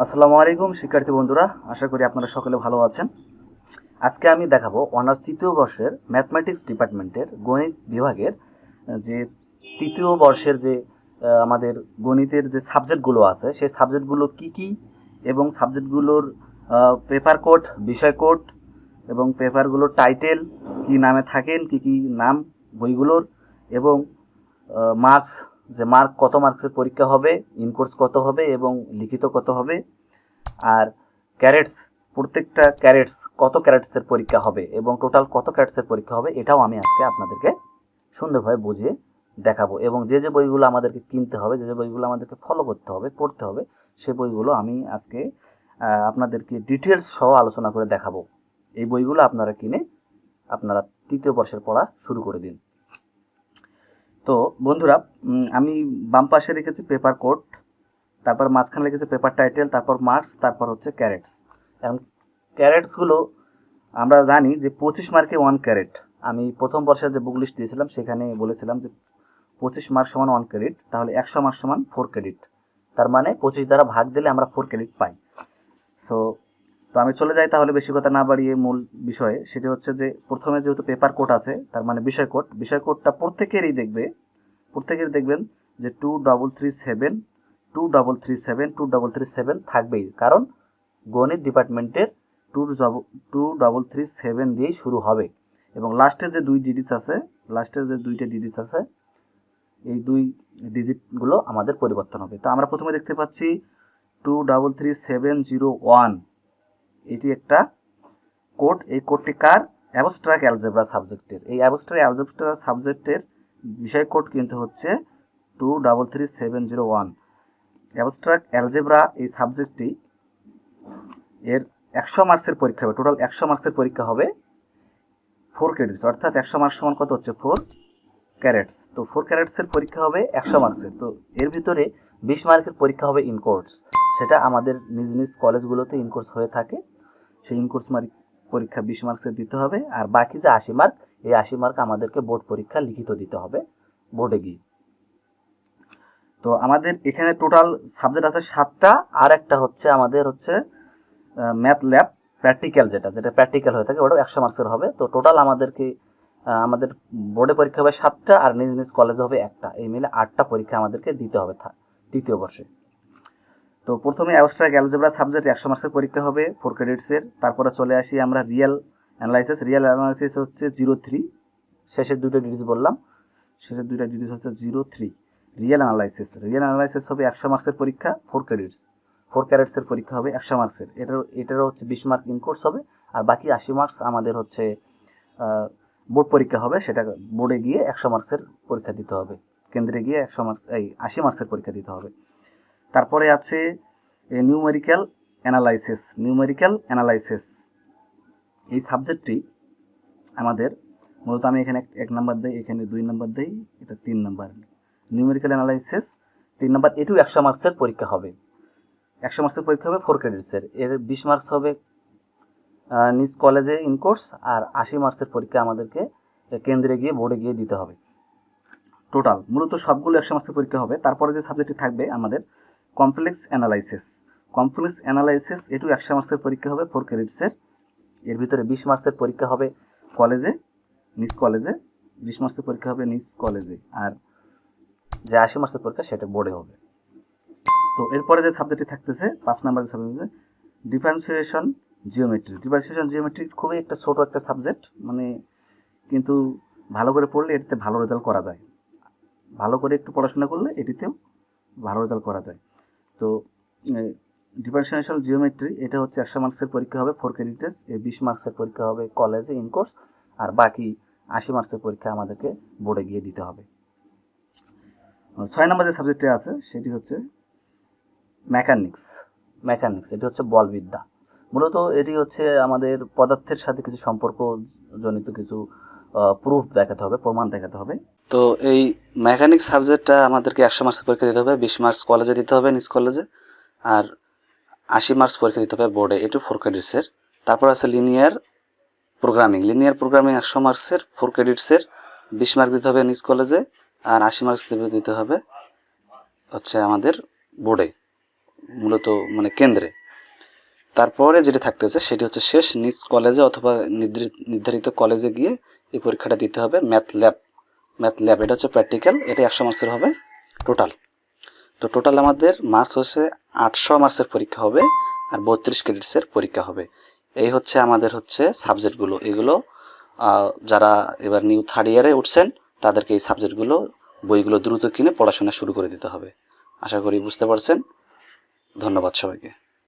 আসসালামু আলাইকুম, শিক্ষার্থী বন্ধুরা। আশা করি আপনারা সকলে ভালো আছেন। আজকে আমি দেখাবো অনার্স তৃতীয় বর্ষের ম্যাথমেটিক্স ডিপার্টমেন্টের গণিত বিভাগের যে তৃতীয় বর্ষের যে আমাদের গণিতের যে সাবজেক্টগুলো আছে, সেই সাবজেক্টগুলো কি কি এবং সাবজেক্টগুলোর পেপার কোড বিষয় কোড এবং পেপারগুলোর টাইটেল কি নামে থাকেন, কি কি নাম বইগুলোর এবং মার্কস যে মার্ক কত মার্কসের পরীক্ষা হবে ইনকোর্স কত হবে এবং লিখিত কত হবে, আর ক্যারেটস প্রত্যেকটা ক্যারেটস কত ক্যারেটসের পরীক্ষা হবে এবং টোটাল কত ক্যারেটসের পরীক্ষা হবে, এটাও আমি আজকে আপনাদেরকে সুন্দরভাবে বুঝিয়ে দেখাবো এবং যে যে বইগুলো আমাদেরকে কিনতে হবে, যে যে বইগুলো আমাদেরকে ফলো করতে হবে, পড়তে হবে, সে বইগুলো আমি আজকে আপনাদেরকে ডিটেলস সহ আলোচনা করে দেখাবো। এই বইগুলো আপনারা কিনে আপনারা তৃতীয় বর্ষের পড়া শুরু করে দিন। তো বন্ধুরা আমি বাম পাশে রেখেছি পেপার কোড তারপর মাঝখানে লিখেছি পেপার টাইটেল তারপর মার্কস তারপর হচ্ছে ক্যারেটস এখন ক্যারেটসগুলো আমরা জানি যে পঁচিশ মার্কে ওয়ান ক্যারেট আমি প্রথম বর্ষের যে বুক লিস্ট দিয়েছিলাম, সেখানে বলেছিলাম যে পঁচিশ মার্ক সমান ওয়ান ক্রেডিট তাহলে একশো মার্ক সমান ফোর ক্রেডিট তার মানে পঁচিশ দ্বারা ভাগ দিলে আমরা ফোর ক্রেডিট পাই। সো তো আমি চলে যাই তাহলে বেশি কথা না বাড়িয়ে মূল বিষয়ে, সেটি হচ্ছে যে প্রথমে যেহেতু পেপার কোড আছে, তার মানে বিষয় কোড বিষয় কোডটা প্রত্যেকেরই দেখবে প্রত্যেকের দেখবেন যে two double three seven two double three seven two double three seven থাকবেই। কারণ গণিত ডিপার্টমেন্টের two two double three seven দিয়েই শুরু হবে। এবং লাস্টের যে দুই ডিজিটস আছে লাস্টের যে দুইটা ডিজিটস আছে, এই দুই ডিজিটগুলো আমাদের পরিবর্তন হবে। তো আমরা প্রথমে দেখতে পাচ্ছি two double three seven zero one এটি একটা কোড। এই কোডটি কার? অ্যাবস্ট্রাক অ্যালজেব্রা সাবজেক্টের। এই অ্যাবস্ট্রাক্ট অ্যালজেব্রা সাবজেক্টের বিষয় কোড কিন্তু হচ্ছে two double three seven zero one. Abstract algebra এই সাবজেক্টটি এর একশো মার্কসের পরীক্ষা হবে। টোটাল একশো মার্কসের পরীক্ষা হবে ফোর ক্রেডিটস অর্থাৎ একশো মার্কস সমান কত হচ্ছে? ফোর ক্যারেটস তো ফোর ক্যারেটসের পরীক্ষা হবে একশো মার্কসের। তো এর ভিতরে বিশ মার্কের পরীক্ষা হবে ইনকোর্স সেটা আমাদের নিজ নিজ কলেজগুলোতে ইনকোর্স হয়ে থাকে। সেই ইনকোর্স মার্ক পরীক্ষা বিশ মার্কসের দিতে হবে। আর বাকি যে আশি মার্ক এই আশি মার্ক আমাদেরকে বোর্ড পরীক্ষা লিখিত দিতে হবে বোর্ডে গিয়ে। তো আমাদের এখানে টোটাল সাবজেক্ট আছে সাতটা, আর একটা হচ্ছে আমাদের হচ্ছে ম্যাথ ল্যাব প্র্যাকটিক্যাল যেটা যেটা প্র্যাকটিক্যাল হয়ে থাকে, ওটাও একশো মার্কসের হবে। তো টোটাল আমাদেরকে আমাদের বোর্ডে পরীক্ষা হবে সাতটা, আর নিজ নিজ কলেজে হবে একটা। এই মিলে আটটা পরীক্ষা আমাদেরকে দিতে হবে তৃতীয় বর্ষে। তো প্রথমে অ্যাবস্ট্রাক্ট অ্যালজেব্রা সাবজেক্ট একশো মার্কসের পরীক্ষা হবে ফোর ক্রেডিটসের তারপরে চলে আসি আমরা রিয়েল অ্যানালাইসিস রিয়েল অ্যানালাইসিস হচ্ছে জিরো থ্রি শেষের দুটো ডিজিট বললাম। শেষের দুইটা ডিজিট হচ্ছে zero three real analysis real analysis হবে একশো মার্কসের পরীক্ষা ফোর ক্রেডিটস ফোর ক্যারেটসের পরীক্ষা হবে একশো মার্কসের। এটার এটারও হচ্ছে বিশ মার্ক ইনকোর্স হবে। আর বাকি আশি মার্কস আমাদের হচ্ছে বোর্ড পরীক্ষা হবে। সেটা বোর্ডে গিয়ে একশো মার্কসের পরীক্ষা দিতে হবে। কেন্দ্রে গিয়ে একশো মার্কস, এই আশি মার্কসের পরীক্ষা দিতে হবে। তারপরে আছে নিউমেরিক্যাল অ্যানালাইসিস নিউমেরিক্যাল অ্যানালাইসিস এই সাবজেক্টটি আমাদের মূলত আমি এখানে এক- নাম্বার দিই, এখানে দুই নাম্বার দিই, এটা তিন নাম্বার নিউমেরিক্যাল অ্যানালাইসিস তিন নাম্বার এটু একশো মার্কসের পরীক্ষা হবে। একশো মার্কসের পরীক্ষা হবে ফোর ক্রেডিটসের এর। বিশ মার্কস হবে নিজ কলেজে ইনকোর্স আর আশি মার্কসের পরীক্ষা আমাদেরকে কেন্দ্রে গিয়ে বোর্ডে গিয়ে দিতে হবে। টোটাল মূলত সবগুলো একশো মার্কসের পরীক্ষা হবে। তারপরে যে সাবজেক্টটি থাকবে আমাদের কমপ্লেক্স অ্যানালাইসিস কমপ্লেক্স অ্যানালাইসিস এটু একশো মার্কসের পরীক্ষা হবে ফোর ক্রেডিটসের এর। ভিতরে বিশ মার্কসের পরীক্ষা হবে কলেজে নিজ কলেজে বিশ মার্কসের পরীক্ষা হবে নিজ কলেজে আর যে আশি মার্কসের পরীক্ষা, সেটা বোর্ডে হবে। তো এরপরে যে সাবজেক্টটি থাকতেছে, পাঁচ নাম্বার যে subject differentiation geometry differentiation geometry খুবই একটা ছোট একটা সাবজেক্ট মানে কিন্তু ভালো করে পড়লে এটিতে ভালো রেজাল্ট করা যায়। ভালো করে একটু পড়াশোনা করলে এটিতেও ভালো রেজাল্ট করা যায়। তো ডিফারেন্সিয়েশন জিওমেট্রি এটা হচ্ছে একশো মার্কসের পরীক্ষা হবে ফোর ক্রেডিটেস এই বিশ মার্কসের পরীক্ষা হবে কলেজে ইনকোর্স আর বাকি আশি মার্কসের পরীক্ষা আমাদেরকে বোর্ডে গিয়ে দিতে হবে। ছয় নম্বর যে সাবজেক্টটি আছে, সেটি হচ্ছে মেকানিক্স মেকানিক্স এটি হচ্ছে বলবিদ্যা মূলত এটি হচ্ছে আমাদের পদার্থের সাথে কিছু সম্পর্ক জনিত কিছু প্রুফ দেখাতে হবে, প্রমাণ দেখাতে হবে। তো এই মেকানিক্স সাবজেক্টটা আমাদেরকে একশো মার্কস পরীক্ষা দিতে হবে, বিশ মার্কস কলেজে দিতে হবে, নিজ কলেজে আর আশি মার্কস পরীক্ষা দিতে হবে বোর্ডে এটু ফোর ক্রেডিটসের তারপর আছে লিনিয়ার প্রোগ্রামিং লিনিয়ার প্রোগ্রামিং একশো মার্কসের ফোর ক্রেডিটসের বিশ মার্ক দিতে হবে নিজ কলেজে আর আশি মার্কস দিতে হবে হচ্ছে আমাদের বোর্ডে মূলত মানে কেন্দ্রে। তারপরে যেটা থাকতেছে সেটি হচ্ছে শেষ, নিজ কলেজে অথবা নির্ধারিত কলেজে গিয়ে এই পরীক্ষাটা দিতে হবে ম্যাথ ল্যাব ম্যাথ ল্যাব, এটা হচ্ছে প্র্যাকটিক্যাল এটা একশো মার্কসের হবে টোটাল। তো টোটাল আমাদের মার্কস হচ্ছে আটশো মার্কসের পরীক্ষা হবে আর বত্রিশ ক্রেডিটসের পরীক্ষা হবে। এই হচ্ছে আমাদের হচ্ছে সাবজেক্টগুলো। এগুলো যারা এবার নিউ থার্ড ইয়ারে উঠছেন, তাদেরকে এই সাবজেক্টগুলো, বইগুলো দ্রুত কিনে পড়াশোনা শুরু করে দিতে হবে। আশা করি বুঝতে পারছেন। ধন্যবাদ সবাইকে।